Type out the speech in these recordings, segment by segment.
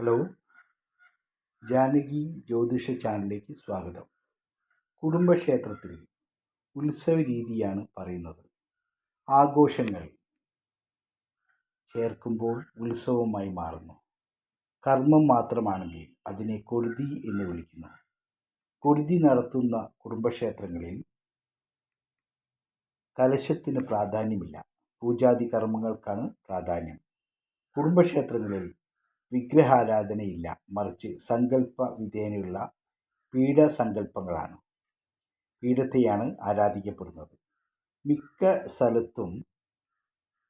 Hello. Janaki ജ്യോതിഷ ചാനലിലേക്ക് സ്വാഗതം. കുടുംബക്ഷേത്രത്തിൽ ഉത്സവ രീതിയാണ് പറയുന്നത്. ആഘോഷങ്ങൾ ചേർക്കുമ്പോൾ ഉത്സവമായി മാറുന്നു. കർമ്മം മാത്രമാണെങ്കിൽ അതിനെ കൊടുതി എന്ന് വിളിക്കുന്നു. കൊടുതി നടത്തുന്ന കുടുംബക്ഷേത്രങ്ങളിൽ കലശത്തിന് പ്രാധാന്യമില്ല. പൂജാതി കർമ്മങ്ങൾക്കാണ് പ്രാധാന്യം. കുടുംബക്ഷേത്രങ്ങളിൽ വിഗ്രഹാരാധനയില്ല. മറിച്ച് സങ്കല്പ വിധേനയുള്ള പീഠസങ്കല്പങ്ങളാണ്. പീഠത്തെയാണ് ആരാധിക്കപ്പെടുന്നത്. മിക്ക സ്ഥലത്തും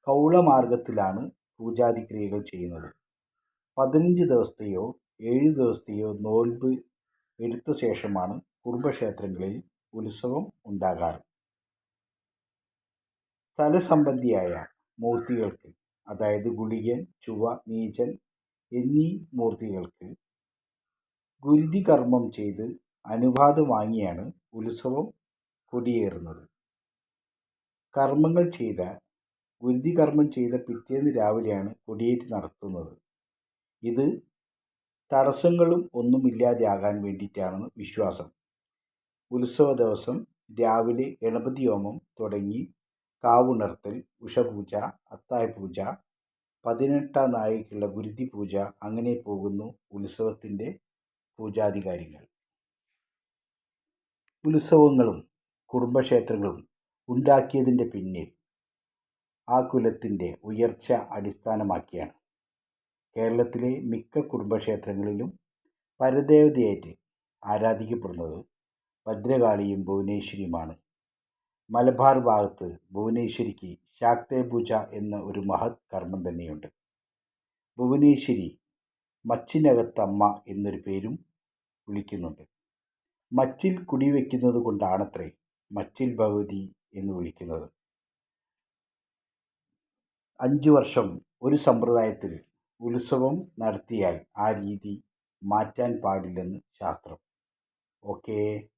കൗളമാർഗത്തിലാണ് പൂജാതി ക്രിയകൾ ചെയ്യുന്നത്. പതിനഞ്ച് ദിവസത്തെയോ ഏഴ് ദിവസത്തെയോ നോൽമ്പ് എടുത്ത ശേഷമാണ് കുടുംബക്ഷേത്രങ്ങളിൽ ഉത്സവം ഉണ്ടാകാറ്. സ്ഥലസംബന്ധിയായ മൂർത്തികൾക്ക് അതായത് ഗുളികൻ ചുവ നീചൻ എന്നീ മൂർത്തികൾക്ക് ഗുരുതി കർമ്മം ചെയ്ത് അനുവാദം വാങ്ങിയാണ് ഉത്സവം കൊടിയേറുന്നത്. കർമ്മങ്ങൾ ചെയ്ത ഗുരുതി കർമ്മം ചെയ്ത പിറ്റേന്ന് രാവിലെയാണ് കൊടിയേറ്റ് നടത്തുന്നത്. ഇത് തടസ്സങ്ങളും ഒന്നുമില്ലാതെയാകാൻ വേണ്ടിയിട്ടാണെന്ന് വിശ്വാസം. ഉത്സവ ദിവസം രാവിലെ ഗണപതി ഹോമം തുടങ്ങി കാവുണർത്തൽ ഉഷപൂജ അത്താഴപൂജ പതിനെട്ടാം നാഴികയ്ക്കുള്ള ഗുരുതി പൂജ അങ്ങനെ പോകുന്നു ഉത്സവത്തിന്റെ പൂജാധികാരികൾ. ഉത്സവങ്ങളും കുടുംബക്ഷേത്രങ്ങളും ഉണ്ടാക്കിയതിന്റെ പിന്നിൽ ആ കുലത്തിന്റെ ഉയർച്ച അടിസ്ഥാനമാക്കിയാണ്. കേരളത്തിലെ മിക്ക കുടുംബക്ഷേത്രങ്ങളിലും പരദേവതയായിട്ട് ആരാധിക്കപ്പെടുന്നത് ഭദ്രകാളിയും ഭുവനേശ്വരിയുമാണ്. മലബാർ ഭാഗത്ത് ഭുവനേശ്വരിക്ക് ശാക്തേപൂജ എന്ന ഒരു മഹത് കർമ്മം തന്നെയുണ്ട്. ഭുവനേശ്വരി മച്ചിനകത്തമ്മ എന്നൊരു പേരും വിളിക്കുന്നുണ്ട്. മച്ചിൽ കുടിവെക്കുന്നത് കൊണ്ടാണത്രേ മച്ചിൽ ഭഗവതി എന്ന് വിളിക്കുന്നത്. അഞ്ചു വർഷം ഒരു സമ്പ്രദായത്തിൽ ഉത്സവം നടത്തിയാൽ ആ രീതി മാറ്റാൻ പാടില്ലെന്ന് ശാസ്ത്രം. ഓക്കേ.